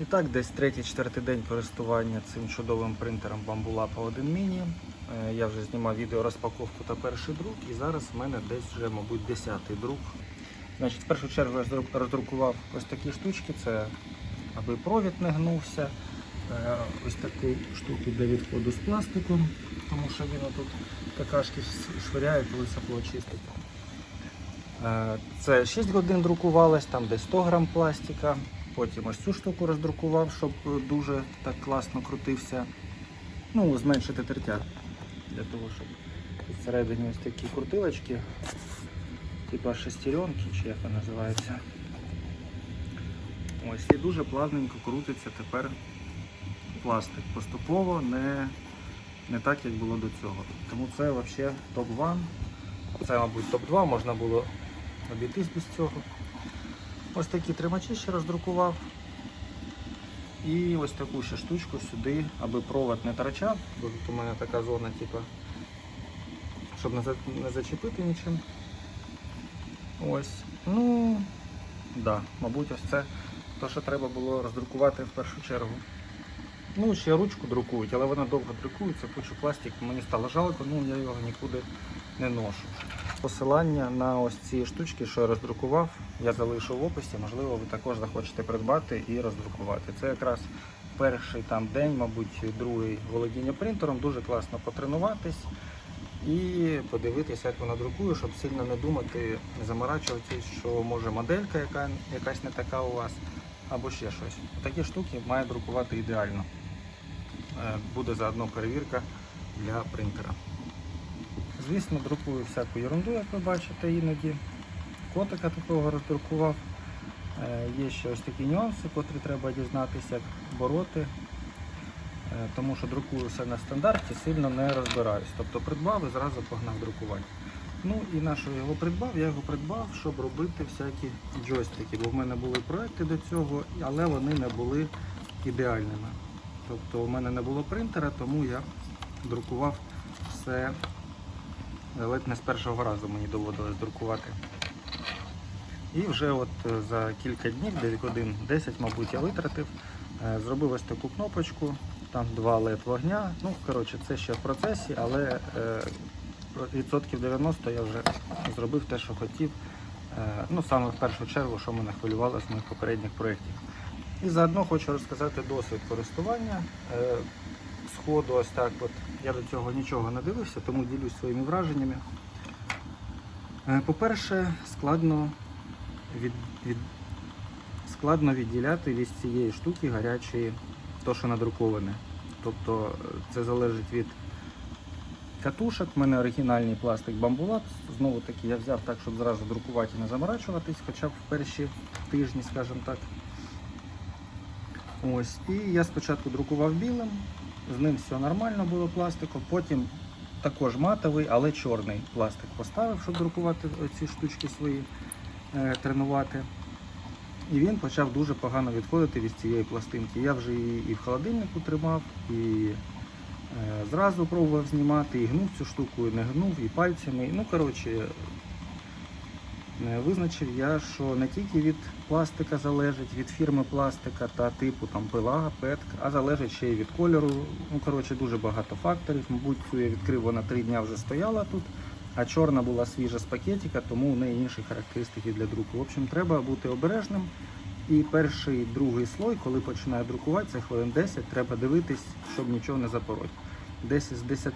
І так, десь третій-четвертий день користування цим чудовим принтером Bamboo 1 Mini. Е, Я вже знімав відео розпаковку та перший друк, і зараз в мене десь вже, мабуть, десятий друк. Значить, в першу чергу я роздрукував ось такі штучки, це аби провід не гнувся. Е, Ось таку штуку для відходу з пластику, тому що він тут какашки швиряє, коли сапло чистить. Е, Це 6 годин друкувалось, там десь 100 грам пластика. Потім ось цю штуку роздрукував, щоб е, дуже так класно крутився. Ну, зменшити тертя. Для того, щоб всередині ось такі крутилочки, типа шестеренки, чи як вона називається. Ось і дуже плавненько крутиться тепер пластик. Поступово не, не так, як було до цього. Тому це взагалі топ-1. Це, мабуть, топ-2 можна було обійтись без цього. Ось такі тримачі ще роздрукував. І ось таку ще штучку сюди, аби провод не торчав, бо тут у мене така зона, типу, щоб не, зачепити нічим. Ось. Ну, да, мабуть, ось це те, що треба було роздрукувати в першу чергу. Ну, ще ручку друкують, але вона довго друкується, кучу пластик, мені стало жалко, ну я його нікуди не ношу. Посилання на ось ці штучки, що я роздрукував, я залишу в описі. Можливо, ви також захочете придбати і роздрукувати. Це якраз перший там день, мабуть, другий володіння принтером. Дуже класно потренуватись і подивитися, як вона друкує, щоб сильно не думати, не заморачуватись, що може моделька яка, якась не така у вас, або ще щось. Такі штуки має друкувати ідеально. Е, Буде заодно перевірка для принтера. Звісно, друкую всяку ерунду, як ви бачите, іноді. Котика такого роздрукував. Е, Є ще ось такі нюанси, котрі треба дізнатися, як бороти. Е, Тому що друкую все на стандарті, сильно не розбираюсь. Тобто придбав і зразу погнав друкувати. Ну і на що його придбав? Я його придбав, щоб робити всякі джойстики, бо в мене були проекти до цього, але вони не були ідеальними. Тобто у мене не було принтера, тому я друкував все ледь не з першого разу мені доводилось друкувати. І вже от е, за кілька днів, 9 годин 10, мабуть, я витратив, е, зробив ось таку кнопочку, там два LED вогня. Ну, коротше, це ще в процесі, але е, відсотків 90 я вже зробив те, що хотів. Ну, саме в першу чергу, що мене хвилювало з моїх попередніх проєктів. І заодно хочу розказати досвід користування. Сходу ось так от. Я до цього нічого не дивився, тому ділюсь своїми враженнями. Е, По-перше, складно, від, від, складно відділяти від цієї штуки гарячої, то, що надруковане. Тобто е, це залежить від катушок. У мене оригінальний пластик бамбулат. Знову таки я взяв так, щоб зразу друкувати і не заморачуватись, хоча б в перші тижні, скажімо так. Ось. І я спочатку друкував білим, з ним все нормально було пластиком, потім також матовий, але чорний пластик поставив, щоб друкувати ці штучки свої, е, тренувати. І він почав дуже погано відходити від цієї пластинки. Я вже її і в холодильнику тримав, і е, зразу пробував знімати, і гнув цю штуку, і не гнув, і пальцями. Ну, коротше, Визначив я, що не тільки від пластика залежить, від фірми пластика та типу там пила, петк, а залежить ще й від кольору. Ну, коротше, дуже багато факторів. Мабуть, цю я відкрив, вона три дня вже стояла тут, а чорна була свіжа з пакетика, тому в неї інші характеристики для друку. В общем, треба бути обережним. І перший, другий слой, коли починаю друкувати, це хвилин 10, треба дивитись, щоб нічого не запороть. Десь з 10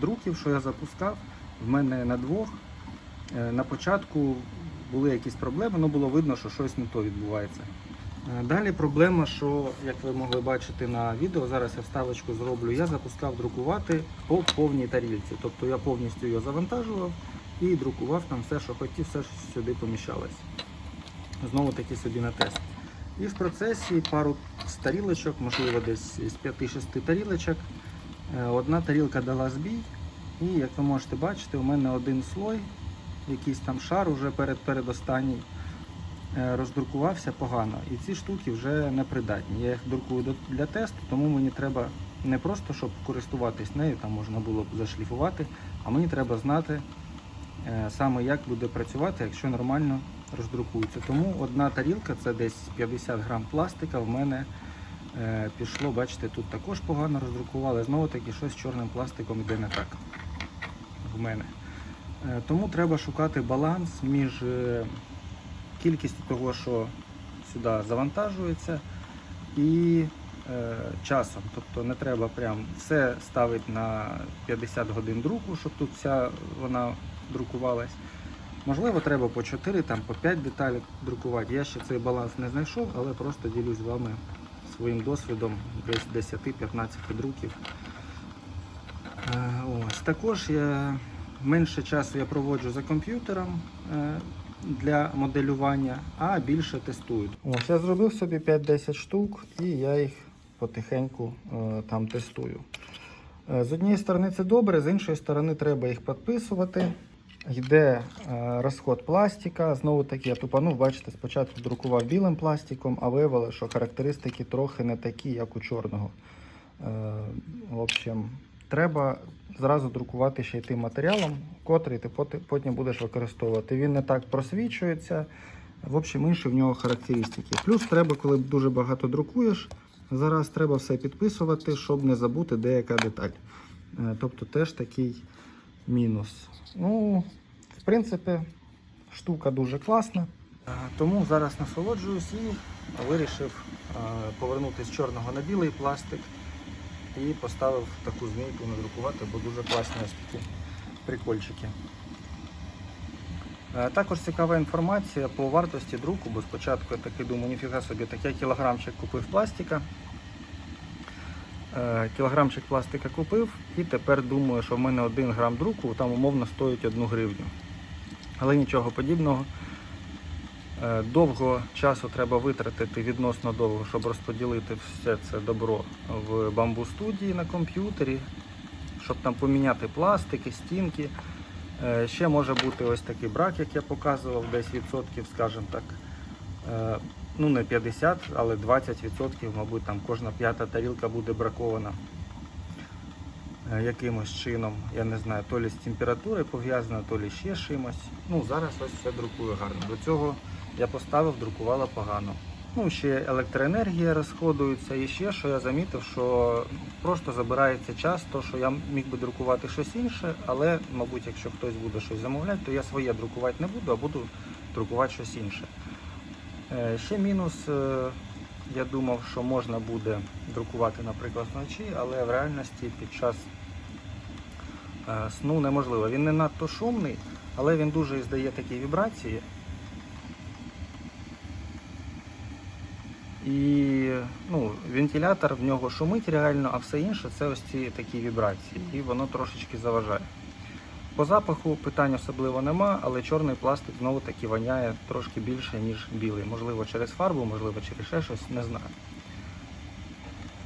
друків, що я запускав, в мене на двох Е, На початку були якісь проблеми, але було видно, що щось не то відбувається. Е, Далі проблема, що, як ви могли бачити на відео, зараз я вставочку зроблю, я запускав друкувати по повній тарілці. Тобто я повністю його завантажував і друкував там все, що хотів, все, що сюди поміщалось. Знову таки собі на тест. І в процесі пару тарілочок, можливо, десь з 5-6 тарілочок, е, одна тарілка дала збій. І як ви можете бачити, у мене один слой якийсь там шар уже перед, передостанній е, роздрукувався погано. І ці штуки вже непридатні. Я їх друкую для тесту, тому мені треба не просто, щоб користуватись нею, там можна було б зашліфувати, а мені треба знати е, саме як буде працювати, якщо нормально роздрукується. Тому одна тарілка це десь 50 грам пластика в мене Е, Пішло, бачите, тут також погано роздрукували. Знову таки щось чорним пластиком йде не так в мене. Е, Тому треба шукати баланс між е, кількістю того, що сюди завантажується, і е, часом. Тобто не треба прям все ставити на 50 годин друку, щоб тут вся вона друкувалась. Можливо, треба по 4, там, по 5 деталей друкувати. Я ще цей баланс не знайшов, але просто ділюсь з вами своїм досвідом десь 10-15 друків. Ось. Також я менше часу я проводжу за комп'ютером е, для моделювання, а більше тестую. Ось я зробив собі 5-10 штук і я їх потихеньку е, там тестую. Е, З однієї сторони це добре, з іншої сторони треба їх підписувати. Йде розход пластика. Знову таки я тупанув, бачите, спочатку друкував білим пластиком, а виявилося, що характеристики трохи не такі, як у чорного. В общем, треба зразу друкувати ще й тим матеріалом, котрий ти потім будеш використовувати. Він не так просвічується. В общем, інші в нього характеристики. Плюс треба, коли дуже багато друкуєш, зараз треба все підписувати, щоб не забути деяка деталь. Е, Тобто теж такий мінус. Ну, в принципі, штука дуже класна. Е, Тому зараз насолоджуюсь і вирішив е, повернути з чорного на білий пластик і поставив таку змійку надрукувати, бо дуже класні ось такі прикольчики. Е, Також цікава інформація по вартості друку, бо спочатку я такий думаю, ніфіга собі, так я кілограмчик купив пластика. Е, Кілограмчик пластика купив і тепер думаю, що в мене 1 грам друку там умовно стоїть 1 гривню. Але нічого подібного. Е, Довго часу треба витратити відносно довго, щоб розподілити все це добро в бамбу студії на комп'ютері, щоб там поміняти пластики, стінки. Е, Ще може бути ось такий брак, як я показував, десь відсотків, скажімо так. Е, Ну, не 50, але 20 відсотків, мабуть, там кожна п'ята тарілка буде бракована якимось чином. Я не знаю, то лі з температурою пов'язано, то лі ще чимось. Ну, зараз ось все друкую гарно. До цього я поставив, друкувала погано. Ну, ще електроенергія розходується, і ще що я замітив, що просто забирається час, то що я міг би друкувати щось інше, але, мабуть, якщо хтось буде щось замовляти, то я своє друкувати не буду, а буду друкувати щось інше. Е, Ще мінус, е, я думав, що можна буде друкувати, наприклад, вночі, але в реальності під час е, сну неможливо. Він не надто шумний, але він дуже здає такі вібрації. І ну, вентилятор в нього шумить реально, а все інше це ось ці такі вібрації, і воно трошечки заважає. По запаху питань особливо нема, але чорний пластик знову таки воняє трошки більше, ніж білий. Можливо, через фарбу, можливо, через ще щось, не знаю.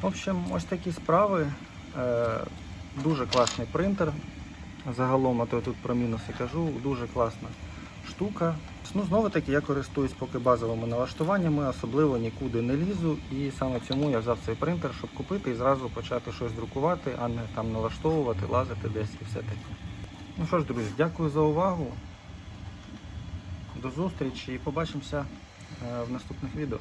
В общем, ось такі справи. Е, дуже класний принтер. Загалом, а то я тут про мінуси кажу, дуже класна штука. Ну, знову таки, я користуюсь поки базовими налаштуваннями, особливо нікуди не лізу. І саме цьому я взяв цей принтер, щоб купити і зразу почати щось друкувати, а не там налаштовувати, лазити десь і все таке. Ну що ж, друзі, дякую за увагу. До зустрічі і побачимося е, в наступних відео.